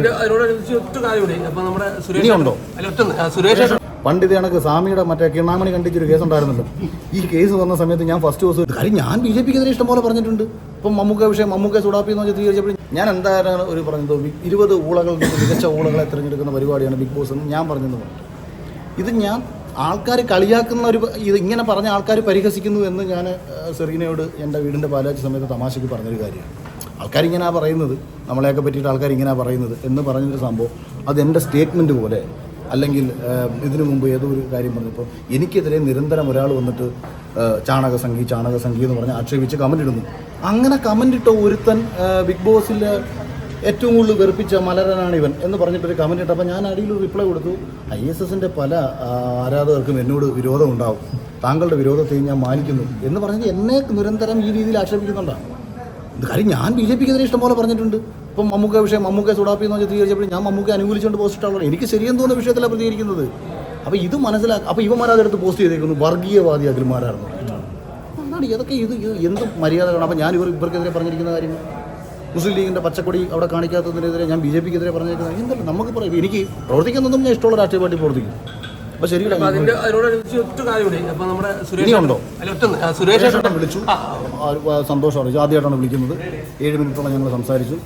അതിന്റെ അതിനോടനുബന്ധിച്ച് ഒറ്റ കാര്യം അപ്പൊ നമ്മുടെ സുരേഷ് ഇനിയുണ്ടോ? അല്ല ഒറ്റ ഒന്ന്. ആ, സുരേഷ് ഏട്ടൻ പണ്ട് ഇത് കണക്ക് സ്വാമിയുടെ മറ്റേ കിണാമണി കണ്ടിച്ചൊരു കേസ് ഉണ്ടായിരുന്നല്ലോ ഈ കേസ് വന്ന സമയത്ത് ഞാൻ ഫസ്റ്റ് ദിവസം കാര്യം ഞാൻ ബി ജെ പിക്കെതിരെ ഇഷ്ടംപോലെ പറഞ്ഞിട്ടുണ്ട്. ഇപ്പം മമ്മൂക്ക വിഷയം മമ്മൂക്ക സുഡാപ്പി എന്ന് ചിത്രീകരിച്ചപ്പോൾ ഞാൻ എന്തായാലും ഒരു പറഞ്ഞത് വി- ഇരുപത് ഊളകൾ നിന്ന് മികച്ച ഊളകളെ തിരഞ്ഞെടുക്കുന്ന പരിപാടിയാണ് ബിഗ് ബോസ് എന്ന് ഞാൻ പറഞ്ഞെന്ന് പറഞ്ഞു. ഇത് ഞാൻ ആൾക്കാർ കളിയാക്കുന്ന ഒരു ഇത് ഇങ്ങനെ പറഞ്ഞ ആൾക്കാർ പരിഹസിക്കുന്നു എന്ന് ഞാൻ സെറീനയോട് എന്റെ വീടിന്റെ പാലാച്ച സമയത്ത് തമാശയ്ക്ക് പറഞ്ഞൊരു കാര്യമാണ്. ആൾക്കാർ ഇങ്ങനെയാണ് പറയുന്നത്. നമ്മളെയൊക്കെ പറ്റിയിട്ട് ആൾക്കാർ ഇങ്ങനെയാണ് പറയുന്നത് എന്ന് പറഞ്ഞൊരു സംഭവം അത് എന്റെ സ്റ്റേറ്റ്മെന്റ് പോലെ അല്ലെങ്കിൽ ഇതിനു മുമ്പ് ഏതോ ഒരു കാര്യം പറഞ്ഞപ്പോൾ എനിക്കെതിരെ നിരന്തരം ഒരാൾ വന്നിട്ട് ചാണകസംഖി ചാണകസംഖി എന്ന് പറഞ്ഞ് ആക്ഷേപിച്ച് കമന്റ് ഇടുന്നു. അങ്ങനെ കമന്റ് ഇട്ട ഒരുത്തൻ ബിഗ് ബോസിൽ ഏറ്റവും കൂടുതൽ വെറുപ്പിച്ച മലരനാണ് ഇവൻ എന്ന് പറഞ്ഞിട്ടൊരു കമന്റ് ഇട്ടപ്പോൾ ഞാൻ അടിയിൽ റിപ്ലൈ കൊടുത്തു. ഐ എസ് എസിന്റെ പല ആരാധകർക്കും എന്നോട് വിരോധം ഉണ്ടാവും. താങ്കളുടെ വിരോധത്തെയും ഞാൻ മാനിക്കുന്നു എന്ന് പറഞ്ഞ് എന്നെ നിരന്തരം ഈ രീതിയിൽ ആക്ഷേപിക്കുന്നുണ്ടാണ് ഇത് കാര്യം ഞാൻ ബി ജെ പിക്കെതിരെ ഇഷ്ടംപോലെ പറഞ്ഞിട്ടുണ്ട്. ഇപ്പം മമ്മൂക്ക വിഷയം മമ്മൂക്ക സുഡാപ്പി എന്ന് ചിത്രീകരിച്ചപ്പോൾ ഞാൻ മമ്മൂക്ക അനുകൂലിച്ചുകൊണ്ട് പോസ്റ്റ് ഇട്ടാണല്ലോ എനിക്ക് ശരിയെന്ന് തോന്നുന്ന വിഷയത്തിലാണ് പ്രതികരിക്കുന്നത്. അപ്പോൾ ഇത് മനസ്സിലാക്കുക അപ്പോൾ ഇവന്മാരതെടുത്ത് പോസ്റ്റ് ചെയ്തേക്കുന്നു. വർഗീയവാദി അഖിൽമാരായിരുന്നു എന്താണ് ഇതൊക്കെ ഇത്? എന്ത് മര്യാദകളാണ്? അപ്പോൾ ഞാൻ ഇവർ ഇവർക്കെതിരെ പറഞ്ഞിരിക്കുന്ന കാര്യങ്ങൾ മുസ്ലിം ലീഗിന്റെ പച്ചക്കൊടി അവിടെ കാണിക്കാത്തതിനെതിരെ ഞാൻ ബി ജെ പിക്കെതിരെ പറഞ്ഞിരിക്കുന്നത് എന്തല്ല നമുക്ക് പറയാം. എനിക്ക് പ്രവർത്തിക്കുന്നതും ഞാൻ ഇഷ്ടമുള്ള രാഷ്ട്രീയ പാർട്ടി പ്രവർത്തിക്കും. അപ്പൊ അതിന്റെ അതിനോടനുബന്ധിച്ച് ഒറ്റ അപ്പൊ നമ്മുടെ സുരേഷ് ഇനിയുണ്ടോ? അല്ല ഒറ്റ സുരേഷ് ചേട്ടനെ വിളിച്ചു. ആ, ആ, ആ, സന്തോഷം അറിയിച്ചു ആദ്യമായിട്ടാണ് വിളിക്കുന്നത്. ഏഴ് മിനിറ്റോളം ഞങ്ങൾ സംസാരിച്ചു.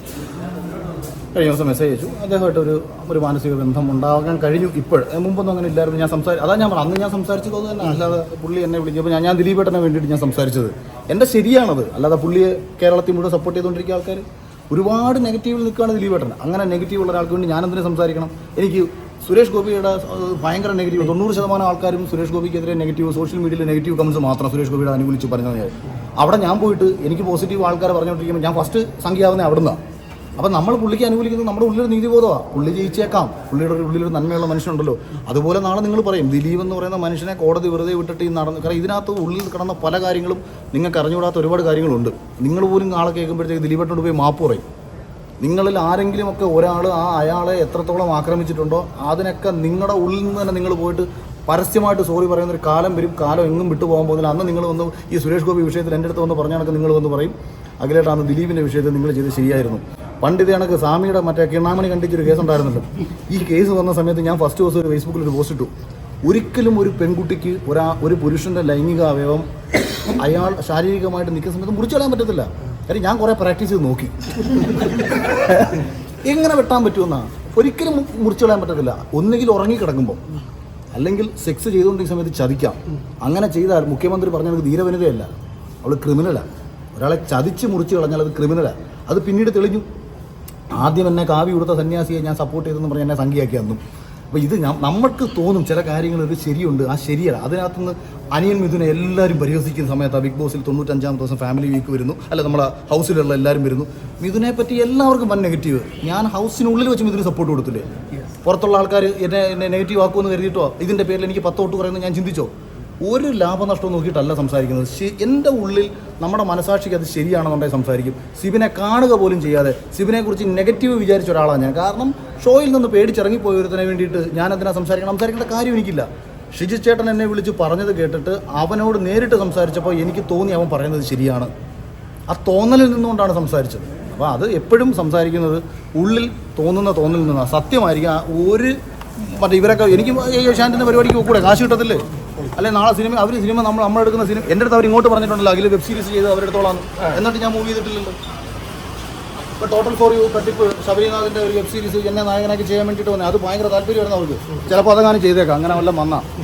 കഴിഞ്ഞ ദിവസം മെസ്സേജ് അയച്ചു. അദ്ദേഹമായിട്ട് ഒരു ഒരു മാനസിക ബന്ധം ഉണ്ടാകാൻ കഴിഞ്ഞു ഇപ്പോൾ. മുമ്പൊന്നും അങ്ങനെ ഇല്ലായിരുന്നു. ഞാൻ സംസാരി അതാ ഞാൻ പറഞ്ഞു അന്ന് ഞാൻ സംസാരിച്ചത് അത് തന്നെ. അല്ലാതെ പുള്ളി എന്നെ വിളിക്കുമ്പോൾ ഞാൻ ഞാൻ ദിലീപേട്ടനെ വേണ്ടിയിട്ട് ഞാൻ സംസാരിച്ചത്. എന്റെ ശരിയാണത്. അല്ലാതെ പുള്ളിയെ കേരളത്തിൽ മുഴുവൻ സപ്പോർട്ട് ചെയ്തുകൊണ്ടിരിക്കുന്ന ആൾക്കാർ ഒരുപാട് നെഗറ്റീവിൽ നിൽക്കുകയാണ് ദിലീപേട്ടൻ അങ്ങനെ നെഗറ്റീവ് ഉള്ള ഒരാൾക്ക് വേണ്ടി ഞാൻ എന്തിനു സംസാരിക്കണം? എനിക്ക് സുരേഷ് ഗോപിയുടെ ഭയങ്കര നെഗറ്റീവ് തൊണ്ണൂറ് ശതമാനം ആൾക്കാരും സുരേഷ് ഗോപിക്കെതിരെ നെഗറ്റീവ് സോഷ്യൽ മീഡിയയിൽ നെഗറ്റീവ് കമൻസ് മാത്രം സുരേഷ് ഗോപിയുടെ അനുകൂലിച്ച് പറഞ്ഞത് അവിടെ ഞാൻ പോയിട്ട് എനിക്ക് പോസിറ്റീവ് ആൾക്കാർ പറഞ്ഞുകൊണ്ടിരിക്കുമ്പോൾ ഞാൻ ഫസ്റ്റ് സംഖ്യയാവുന്നത് അവിടുന്ന്. അപ്പം നമ്മൾ പുള്ളിക്ക് അനുകൂലിക്കുന്നത് നമ്മുടെ ഉള്ളിലൊരു നീതിബോധമാണ് പുള്ളി ജയിച്ചേക്കാം. പുള്ളിയുടെ ഉള്ളിലൊരു നന്മയുള്ള മനുഷ്യനുണ്ടല്ലോ. അതുപോലെ നാളെ നിങ്ങൾ പറയും ദിലീപ് എന്ന് പറയുന്ന മനുഷ്യനെ കോടതി വെറുതെ വിട്ടിട്ട് ഈ നടന്ന് കാരണം ഇതിനകത്ത് ഉള്ളിൽ കിടന്ന പല കാര്യങ്ങളും നിങ്ങൾക്ക് അറിഞ്ഞുകൂടാത്ത ഒരുപാട് കാര്യങ്ങളുണ്ട്. നിങ്ങൾ പോലും നാളെ കേൾക്കുമ്പോഴത്തേക്ക് ദിലീപേട്ടോട് പോയി മാപ്പ് പറയും. നിങ്ങളിൽ ആരെങ്കിലുമൊക്കെ ഒരാൾ ആ അയാളെ എത്രത്തോളം ആക്രമിച്ചിട്ടുണ്ടോ അതിനൊക്കെ നിങ്ങളുടെ ഉള്ളിൽ നിന്ന് തന്നെ നിങ്ങൾ പോയിട്ട് പരസ്യമായിട്ട് സോറി പറയുന്ന ഒരു കാലം വരും. കാലം എങ്ങും വിട്ടു പോകാൻ പോകുന്നില്ല. അന്ന് നിങ്ങൾ വന്ന് ഈ സുരേഷ് ഗോപി വിഷയത്തിൽ എന്റെ അടുത്ത് വന്ന് പറഞ്ഞാണെങ്കിൽ നിങ്ങൾ വന്ന് പറയും. അഖിലേട്ടാ അന്ന് ദിലീപിന്റെ വിഷയത്തിൽ നിങ്ങൾ ചെയ്ത് ശരിയായിരുന്നു. പണ്ട് ഇത് കണക്ക് സ്വാമിയുടെ മറ്റേ കിണാമണി കണ്ടിച്ചൊരു കേസ് ഉണ്ടായിരുന്നല്ലോ. ഈ കേസ് വന്ന സമയത്ത് ഞാൻ ഫസ്റ്റ് ദിവസം ഒരു ഫേസ്ബുക്കിൽ ഒരു പോസ്റ്റ് ഇട്ടു. ഒരിക്കലും ഒരു പെൺകുട്ടിക്ക് ഒരാ ഒരു പുരുഷന്റെ ലൈംഗിക അവയവം അയാൾ ശാരീരികമായിട്ട് നിൽക്കുന്ന സമയത്ത് മുറിച്ചു കളയാൻ പറ്റത്തില്ല. കാര്യം ഞാൻ കുറേ പ്രാക്ടീസ് ചെയ്ത് നോക്കി. എങ്ങനെ വെട്ടാൻ പറ്റുമെന്നാണ് ഒരിക്കലും മുറിച്ചു കളയാൻ പറ്റത്തില്ല. ഒന്നുകിൽ ഉറങ്ങി കിടക്കുമ്പോൾ അല്ലെങ്കിൽ സെക്സ് ചെയ്തുകൊണ്ടിരിക്കുന്ന സമയത്ത് ചതിക്കാം. അങ്ങനെ ചെയ്താൽ മുഖ്യമന്ത്രി പറഞ്ഞത് ധീരവനിതയല്ല അവൾ ക്രിമിനലാണ് ഒരാളെ ചതിച്ച് മുറിച്ച് കളഞ്ഞാൽ അത് ക്രിമിനലാണ് അത് പിന്നീട് തെളിഞ്ഞു. ആദ്യം എന്നെ കാവി കൊടുത്ത സന്യാസിയെ ഞാൻ സപ്പോർട്ട് ചെയ്തെന്ന് പറഞ്ഞ് എന്നെ സംഖ്യയാക്കി തന്നു അപ്പോൾ ഇത് നമ്മൾക്ക് നമുക്ക് തോന്നും ചില കാര്യങ്ങൾ ഇത് ശരിയുണ്ട് ആ ശരിയല്ല. അതിനകത്തുനിന്ന് അനിയൻ മിഥുനെ എല്ലാവരും പരിഹസിക്കുന്ന സമയത്ത് ആ ബിഗ് ബോസിൽ തൊണ്ണൂറ്റഞ്ചാം ദിവസം ഫാമിലി വീക്ക് വരുന്നു. അല്ല നമ്മളെ ഹൗസിലുള്ള എല്ലാവരും വരുന്നു. മിഥുനെ പറ്റി എല്ലാവർക്കും വൻ നെഗറ്റീവ്. ഞാൻ ഹൗസിനുള്ളിൽ വെച്ച് മിഥുന് സപ്പോർട്ട് കൊടുത്തില്ലേ? പുറത്തുള്ള ആൾക്കാർ എന്നെ എന്നെ നെഗറ്റീവ് ആക്കുമെന്ന് കരുതിയിട്ടോ? ഇതിന്റെ പേരിൽ എനിക്ക് പത്ത് തൊട്ട് പറയുന്നത് ഞാൻ ചിന്തിച്ചോ? ഒരു ലാഭനഷ്ടവും നോക്കിയിട്ടല്ല സംസാരിക്കുന്നത്. എന്റെ ഉള്ളിൽ നമ്മുടെ മനസാക്ഷിക്ക് അത് ശരിയാണെന്നുണ്ടെങ്കിൽ സംസാരിക്കും. സിബിനെ കാണുക പോലും ചെയ്യാതെ സിബിനെക്കുറിച്ച് നെഗറ്റീവ് വിചാരിച്ച ഒരാളാണ് ഞാൻ. കാരണം ഷോയിൽ നിന്ന് പേടിച്ചിറങ്ങിപ്പോയ ഒരുത്തനെ വേണ്ടിയിട്ട് ഞാൻ എന്തിനാ സംസാരിക്കണം? സംസാരിക്കേണ്ട കാര്യം എനിക്കില്ല. ഷിജി ചേട്ടൻ എന്നെ വിളിച്ച് പറഞ്ഞത് കേട്ടിട്ട് അവനോട് നേരിട്ട് സംസാരിച്ചപ്പോൾ എനിക്ക് തോന്നി അവൻ പറയുന്നത് ശരിയാണ്. ആ തോന്നലിൽ നിന്നുകൊണ്ടാണ് സംസാരിച്ചത്. അപ്പോൾ അത് എപ്പോഴും സംസാരിക്കുന്നത് ഉള്ളിൽ തോന്നുന്ന തോന്നലിൽ നിന്നാണ്. സത്യമായിരിക്കും. ഒരു മറ്റേ ഇവരൊക്കെ എനിക്ക് ഏഷ്യാനെറ്റിന്റെ പരിപാടിക്ക് കൂടെ കാശ് കിട്ടത്തില്ലേ? അല്ലെ നാളെ സിനിമ അവർ സിനിമ നമ്മൾ എടുക്കുന്ന സിനിമ എന്റെ അടുത്ത് അവർ ഇങ്ങോട്ട് പറഞ്ഞിട്ടുണ്ടല്ലോ അഖിൽ വെബ് സീരീസ് ചെയ്ത് അവരെടുത്തോളാം എന്നിട്ട് ഞാൻ മൂവ് ചെയ്തിട്ടില്ലല്ലോ. ഇപ്പോൾ ടോട്ടൽ ഫോർ യു തട്ടിപ്പ് ശബരിനാഥിന്റെ ഒരു വെബ് സീരീസ് എന്നെ നായകനാക്കി ചെയ്യാൻ വേണ്ടിയിട്ട് വന്നത് അത് ഭയങ്കര താല്പര്യമായിരുന്നു അവർക്ക്. ചിലപ്പോൾ അതങ്ങനെ ചെയ്തേക്കാം. അങ്ങനെ വല്ലതും വന്നാൽ